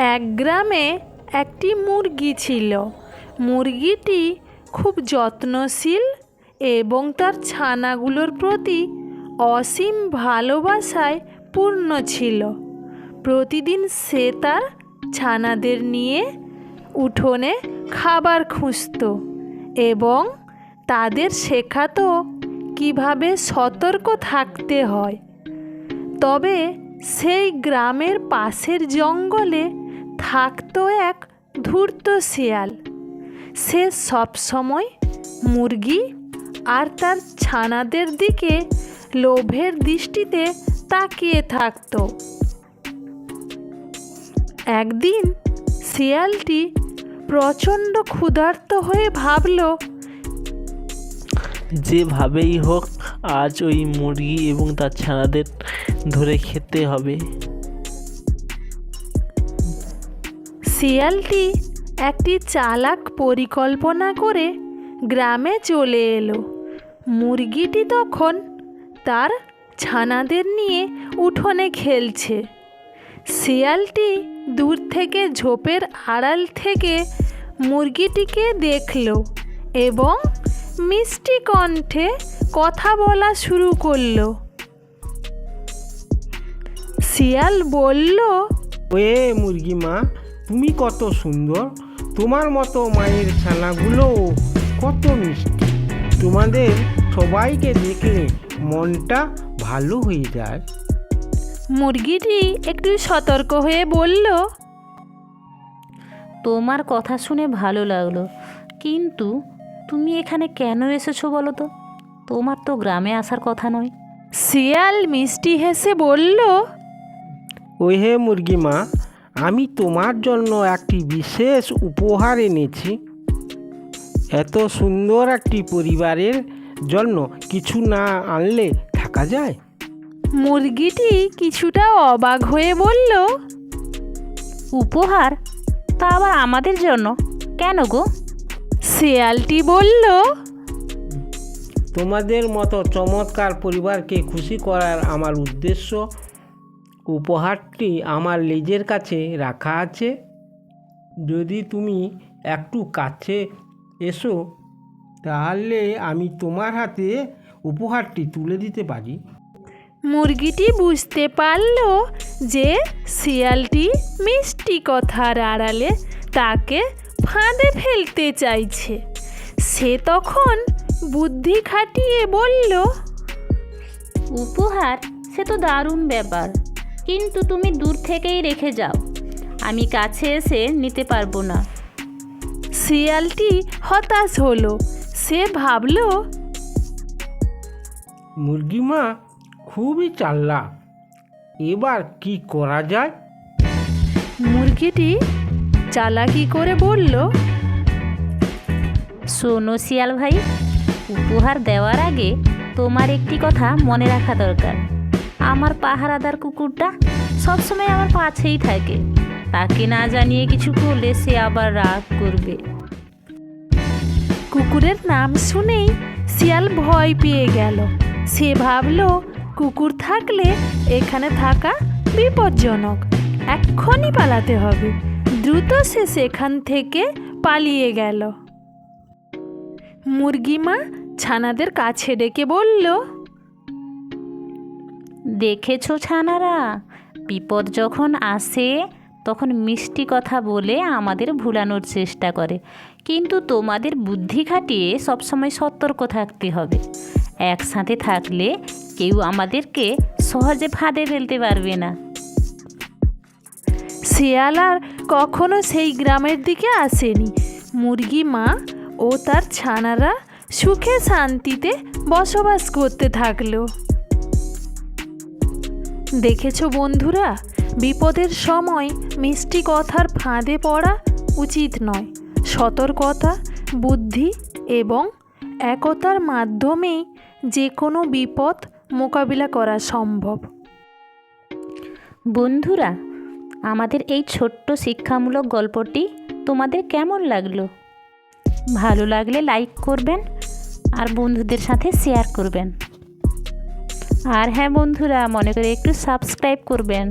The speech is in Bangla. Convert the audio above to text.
এক গ্রামে একটি মুরগি ছিল। মুরগিটি খুব যত্নশীল এবং তার ছানাগুলোর প্রতি অসীম ভালোবাসায় পূর্ণ ছিল। প্রতিদিন সে তার ছানাদের নিয়ে উঠোনে খাবার খুঁজত এবং তাদের শেখাতো কীভাবে সতর্ক থাকতে হয়। তবে সেই গ্রামের পাশের জঙ্গলে থাকতো এক ধূর্ত শিয়াল। সে সবসময় মুরগি আর তার ছানাদের দিকে লোভের দৃষ্টিতে তাকিয়ে থাকতো। একদিন শিয়ালটি প্রচণ্ড ক্ষুধার্ত হয়ে ভাবল, যেভাবেই হোক, আজ ওই মুরগি এবং তার ছানাদের ধরে খেতে হবে। শিয়ালটি একটি চালাক পরিকল্পনা করে গ্রামে চলে এলো। মুরগিটি তখন তার ছানাদের নিয়ে উঠোনে খেলছে। শিয়ালটি দূর থেকে ঝোপের আড়াল থেকে মুরগিটিকে দেখল এবং মিষ্টি কণ্ঠে কথা বলা শুরু করল। শিয়াল বলল ওয়ে মুরগি মা তুমি কত সুন্দর তোমার মতো মায়ের ছানাগুলো কত মিষ্টি। তোমাদের সবাইকে দেখলে মনটা ভালো হয়ে যায়। মুরগিটি একটু সতর্ক হয়ে বলল তোমার কথা শুনে ভালো লাগল কিন্তু তুমি এখানে কেন এসেছ বলো তো? তোমার তো গ্রামে আসার কথা নয়। শিয়াল মিষ্টি হেসে বলল ওই হে মুরগি মা আমি তোমার জন্য একটি বিশেষ উপহার এনেছি। এত সুন্দর একটি পরিবারের জন্য কিছু না আনলে থাকা যায়? মুরগিটি কিছুটা অবাক হয়ে বলল উপহার? তা আবার আমাদের জন্য? কেন গো? শিয়ালটি বলল তোমাদের মতো চমৎকার পরিবারকে খুশি করার আমার উদ্দেশ্য উপহারটি আমার লেজের কাছে রাখা আছে। যদি তুমি একটু কাছে এসো তাহলে আমি তোমার হাতে উপহারটি তুলে দিতে পারি। মুরগিটি বুঝতে পারল যে শিয়ালটি মিষ্টি কথার আড়ালে তাকে ফাঁদে ফেলতে চাইছে। সে তখন বুদ্ধি খাটিয়ে বলল উপহার সে তো দারুণ ব্যাপার। কিন্তু তুমি দূর থেকেই রেখে যাও। আমি কাছে এসে নিতে পারব না। শিয়ালটি হতাশ হলো। সে ভাবলো মুরগি মা খুবই চাল্লা এবার কি করা যায়? মুরগিটি চালাকি করে বলল শোনো শিয়াল ভাই উপহার দেওয়ার আগে তোমার একটি কথা মনে রাখা দরকার। আমার পাহারাদার কুকুরটা সবসময় আমার পাশেই থাকে। তাকে না জানিয়ে কিছু করলে সে আবার রাগ করবে। কুকুরের নাম শুনেই শিয়াল ভয় পেয়ে গেল। সে ভাবলো, কুকুর থাকলে এখানে থাকা বিপজ্জনক। এক্ষুনি পালাতে হবে। দ্রুত সে সেখান থেকে পালিয়ে গেল। মুরগিমা ছানাদের কাছে ডেকে বলল দেখেছ ছানারা? বিপদ যখন আসে, তখন মিষ্টি কথা বলে আমাদের ভুলানোর চেষ্টা করে। কিন্তু তোমাদের বুদ্ধি খাটিয়ে সবসময় সতর্ক থাকতে হবে। একসাথে থাকলে কেউ আমাদেরকে সহজে ফাঁদে ফেলতে পারবে না। শিয়াল আর কখনো সেই গ্রামের দিকে আসেনি। মুরগি মা ও তার ছানারা সুখে শান্তিতে বসবাস করতে থাকল। দেখেছ বন্ধুরা? বিপদের সময় মিষ্টি কথার ফাঁদে পড়া উচিত নয়। সতর্কতা, বুদ্ধি এবং একতার মাধ্যমেই যে কোনো বিপদ মোকাবিলা করা সম্ভব। বন্ধুরা, আমাদের এই ছোট্ট শিক্ষামূলক গল্পটি তোমাদের কেমন লাগল? ভালো লাগলে লাইক করবেন আর বন্ধুদের সাথে শেয়ার করবেন। আর হ্যাঁ বন্ধুরা মনে করে একটু সাবস্ক্রাইব করবেন।